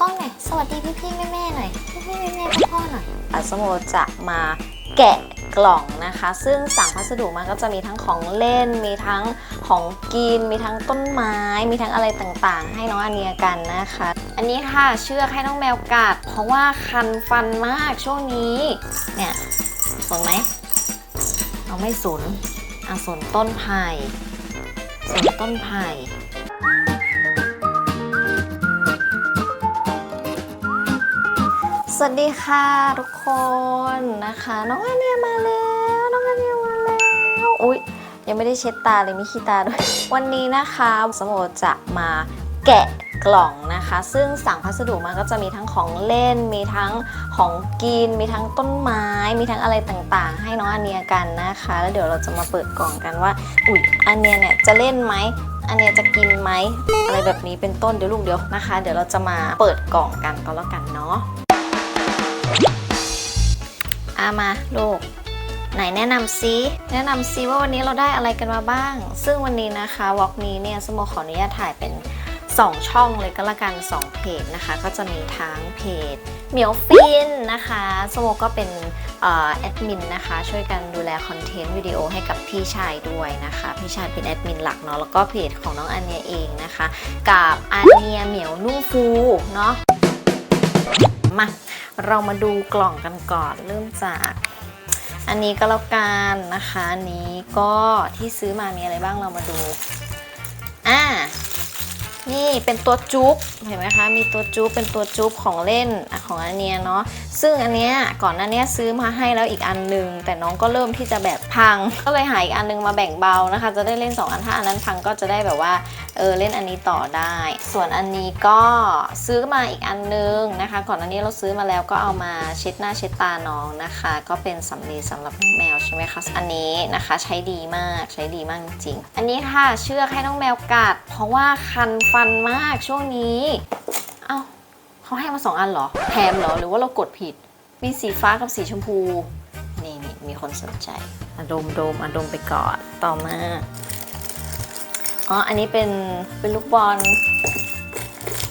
กล้องหน่อยสวัสดีพี่พี่แม่แม่หน่อยพี่พี่แม่แม่ๆพ่อหน่อยอัสโมจะมาแกะกล่องนะคะ ซึ่งสั่งพัสดุมาก็จะมีทั้งของเล่น มีทั้งของกิน มีทั้งต้นไม้ มีทั้งอะไรต่างๆ ให้น้องอันเนียกันนะคะ อันนี้ค่ะเชือกให้น้องแมวกัด เพราะว่าคันฟันมากช่วงนี้เนี่ยสนไหมเอาไม่สนอะสนต้นไผ่สนต้นไผ่ สวัสดีค่ะทุกคนนะคะ น้องอันเนียมาแล้ว น้องอันเนียมาแล้วอุ๊ยยังไม่ได้เช็ดตาเลยมีขี้ตาด้วย วันนี้นะคะสมโอจะมาแกะกล่องนะคะ ซึ่งสั่งพัสดุมาก็จะมีทั้งของเล่น มีทั้งของกิน มีทั้งต้นไม้ มีทั้งอะไรต่างๆ ให้น้องอันเนียกันนะคะ แล้วเดี๋ยวเราจะมาเปิดกล่องกันว่า อุ๊ยอันเนียเนี่ยจะเล่นไหมอันเนี้ยจะกินไหมอะไรแบบนี้เป็นต้นเดี๋ยวลูกเดี๋ยวนะคะ เดี๋ยวเราจะมาเปิดกล่องกันก็แล้วกันเนาะ อามาลูกไหนแนะนำซิแนะนำซิว่าวันนี้เราได้อะไรกันมาบ้าง ซึ่งวันนี้นะคะวอล์กนี้เนี่ยสโมขออนุญาตถ่ายเป็น 2 ช่องเลยก็แล้วกัน 2 เพจนะคะ ก็จะมีทั้งเพจเหมียวฟินนะคะสโมก็เป็นออแอดมินนะคะ ช่วยกันดูแลคอนเทนต์วิดีโอให้กับพี่ชายด้วยนะคะ พี่ชายเป็นแอดมินหลักเนาะแล้วก็เพจของน้องอันเนียเองนะคะ กับอันเนียเหมียวนุ่งฟูเนาะมา เรามาดูกล่องกันก่อนเริ่มจากอันนี้ก็แล้วกันนะคะอันนี้ก็ที่ซื้อมามีอะไรบ้างเรามาดูอ่า นี่เป็นตัวจุ๊บเห็นไหมคะ มีตัวจุ๊บเป็นตัวจุ๊บของเล่นอของอันเนี้ยเนาะซึ่งอันเนี้ยก่อนหน้าเนี้ยซื้อมาให้แล้วอีกอันหนึง แต่น้องก็เริ่มที่จะแบบพัง ก็เลยหาอีกอันหนึงมาแบ่งเบานะคะ จะได้เล่น 2 อันถ้าอันนั้นพังก็จะได้แบบว่าเออเล่นอันนี้ต่อได้ ส่วนอันนี้ก็ซื้อมาอีกอันนึงนะคะ ก่อนอันนี้เราซื้อมาแล้วก็เอามาเช็ดหน้าเช็ดตาน้องนะคะ ก็เป็นสำลีสำหรับแมวใช่ไหมคะอันนี้นะคะใช้ดีมากใช้ดีมากจริงอันนี้ค่ะเชือกให้น้องแมวกัด เพราะว่าคันฟันมากช่วงนี้ เอ้าเขาให้มาสองอันเหรอ แถมเหรอ หรือว่าเรากดผิด มีสีฟ้ากับสีชมพู นี่นี่มีคนสนใจอะดมดมอะดมไปก่อน ต่อมา อ๋อ อันนี้เป็น เป็นลูกบอล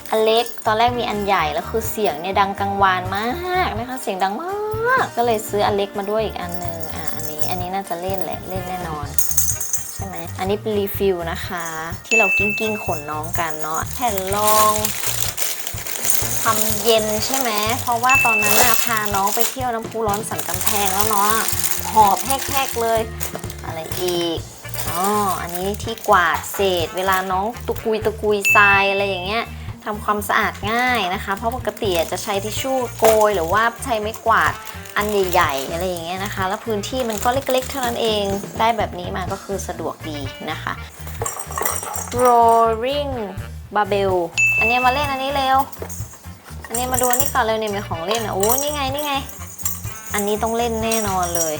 อันเล็ก ตอนแรกมีอันใหญ่ แล้วคือเสียงเนี่ยดังกังวานมากนะคะ เสียงดังมาก ก็เลยซื้ออันเล็กมาด้วยอีกอันหนึง อะ อันนี้ อันนี้น่าจะเล่นแหละ เล่นแน่นอนใช่ไหมอันนี้เป็นรีฟิลนะคะ ที่เรากิ้งกิ้งขนน้องกันเนาะแผ่นรองทำเย็นใช่ไหมเพราะว่าตอนนั้นน่ะพาน้องไปเที่ยวน้ำพุร้อนสันกำแพงแล้วเนาะหอบแหกๆเลย อะไรอีกอ๋ออันนี้ที่กวาดเศษ เวลาน้องตะกุยตะกุยทรายอะไรอย่างเงี้ย ทำความสะอาดง่ายนะคะ เพราะปกติจะใช้ทิชชู่โกย หรือว่าใช้ไม้กวาดอันใหญ่ๆอะไรอย่างเงี้ยนะคะ แล้วพื้นที่มันก็เล็กๆ เท่านั้นเองได้แบบนี้มาก็คือสะดวกดีนะคะ rolling barbell อันนี้มาเล่นอันนี้เร็ว อันนี้มาดูนนี้ก่อนเลยเนี่ยมีของเล่นอะโอ้นี่ไงนี่ไง อันนี้ต้องเล่นแน่นอนเลย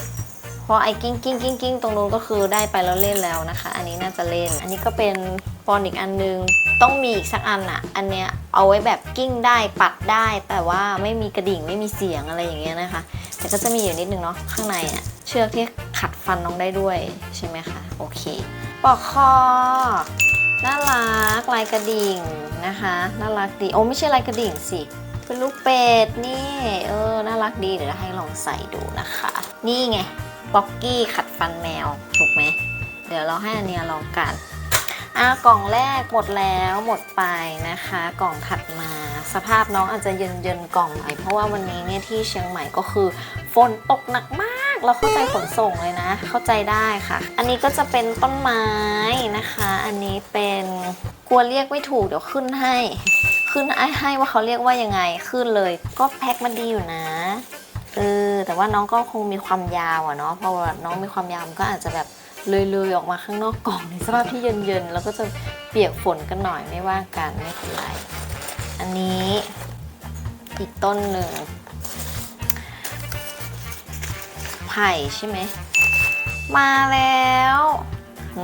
เพราะไอ้กิ้งกิ้งกิ้งกิ้งตรงนู้นก็คือได้ไปแล้วเล่นแล้วนะคะ อันนี้น่าจะเล่น อันนี้ก็เป็นปอนอีกอันนึง ต้องมีอีกสักอันอะอันเนี้ยเอาไว้แบบกิ้งได้ปัดได้ แต่ว่าไม่มีกระดิ่งไม่มีเสียงอะไรอย่างเงี้ยนะคะ แต่ก็จะมีอยู่นิดนึงเนาะข้างในอะเชือกที่ขัดฟันน้องได้ด้วยใช่ไหมคะโอเคปลอกคอน่ารักลายกระดิ่งนะคะน่ารักดีโอ้ไม่ใช่ลายกระดิ่งสิเป็นลูกเป็ดนี่เออน่ารักดีเดี๋ยวให้ลองใส่ดูนะคะ นี่ไงบ็อกกี้ขัดฟันแมวถูกไหมเดี๋ยวเราให้อันเนี้ยลองกัน อะกล่องแรกหมดแล้วหมดไปนะคะ กล่องถัดมา สภาพน้องอาจจะเย็นเย็นๆกล่องหน่อยเพราะว่าวันนี้เนี่ยที่เชียงใหม่ก็คือฝนตกหนักมากเราเข้าใจขนส่งเลยนะ เข้าใจได้ค่ะ อันนี้ก็จะเป็นต้นไม้นะคะ อันนี้เป็นกลัวเรียกไม่ถูกเดี๋ยวขึ้นให้ ขึ้นให้ให้ว่าเขาเรียกว่ายังไงขึ้นเลย ก็แพ็คมาดีอยู่นะเออแต่ว่าน้องก็คงมีความยาวอะเนาะเพราะว่าน้องมีความยาวมันก็อาจจะแบบ เลยๆออกมาข้างนอกกล่องในสภาพที่เย็นๆแล้วก็จะเปียกฝนกันหน่อยไม่ว่ากันไม่เป็นไร อันนี้อีกต้นหนึ่งไผ่ใช่ไหม มาแล้ว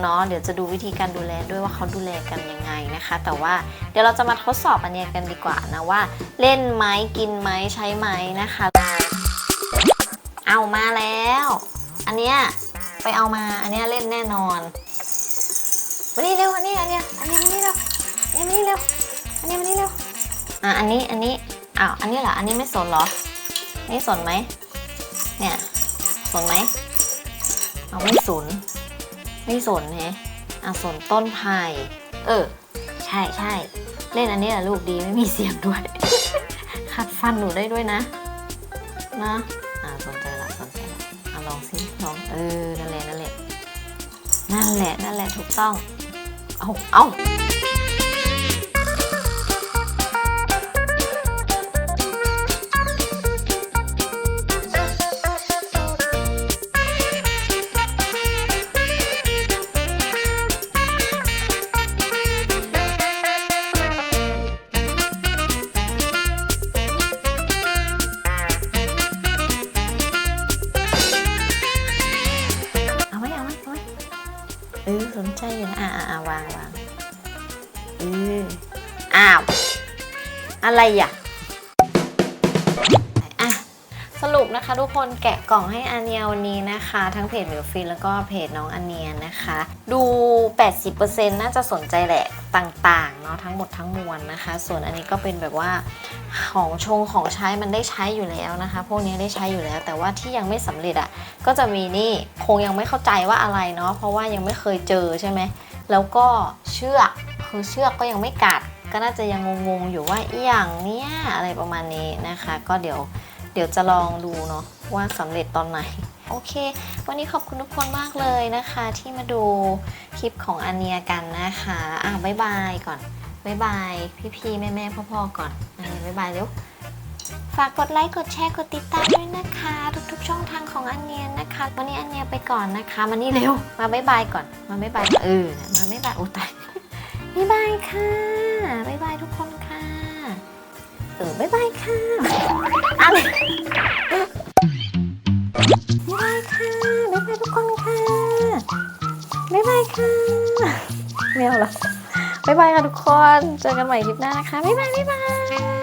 เนาะเดี๋ยวจะดูวิธีการดูแลด้วยว่าเขาดูแลกันยังไงนะคะ แต่ว่าเดี๋ยวเราจะมาทดสอบอันนี้กันดีกว่านะว่า เล่นไหมกินไหมใช้ไหมนะคะ เอามาแล้ว อันเนี้ย ไปเอามา อันนี้เล่นแน่นอนมานี่เร็วอันนี้อันนี้อันนี้มานี่เร็วอันนี้มานี่เร็วอันนี้มานี่เร็วอะอันนี้อันนี้อ้าวอันนี้เหรออันนี้ไม่สนเหรอ นี่สนไหมเนี่ยสนไหมเอาไม่สนไม่สนแฮะอะสนต้นไผ่เออ ใช่ใช่เล่นอันนี้แหละลูกดีไม่มีเสียงด้วยขัดฟันหนูได้ด้วยนะนะอ่าสนใจละสนใจละ อะลองสิลองเออนั่นแหละนั่นแหละนั่นแหละนั่นแหละถูกต้อง เอาเอา ใจอยู่นะอ่าอ่าวางวางเอออ้าว อะไรอะอะ สรุปนะคะ ทุกคนแกะกล่องให้อาเนียวันนี้นะคะ ทั้งเพจมิวฟินแล้วก็เพจน้องอาเนียนะคะ ดู 80%น่าจะสนใจแหละต่างๆเนาะทั้งหมดทั้งมวลนะคะ ส่วนอันนี้ก็เป็นแบบว่าของชงของใช้มันได้ใช้อยู่แล้วนะคะ พวกนี้ได้ใช้อยู่แล้ว แต่ว่าที่ยังไม่สำเร็จอะ่ะก็จะมีนี่คงยังไม่เข้าใจว่าอะไรเนาะเพราะว่ายังไม่เคยเจอใช่ไหมแล้วก็เชือกคือเชือกก็ยังไม่กัด ก็น่าจะยังงงๆอยู่ว่าอีหยังเนี่ยอะไรประมาณนี้นะคะ ก็เดี๋ยว เดี๋ยวจะลองดูเนาะว่าสำเร็จตอนไหน โอเค วันนี้ขอบคุณทุกคนมากเลยนะคะ ที่มาดูคลิปของอาเนียกันนะคะอะบ๊ายบายก่อนบ๊ายบายพี่ๆแม่ๆพ่อๆก่อนอาเนียบ๊ายบายเร็วฝากกดไลค์กดแชร์กดติดตามด้วยนะคะ ทุกๆ ช่องทางของอันเนียนนะคะ วันนี้อันเนียไปก่อนนะคะมานี่เร็วมาบ๊ายบายก่อนมาบ๊ายบายเออมาบ๊ายบายอุ้ตายบ๊ายบายค่ะบ๊ายบายทุกคนค่ะ เออบ๊ายบายค่ะอะไรบ๊ายบายค่ะบ๊ายบายทุกคนค่ะบ๊ายบายค่ะไม่เอาละบ๊ายบายค่ะทุกคน เจอกันใหม่คลิปหน้านะคะบ๊ายบายบ๊ายบาย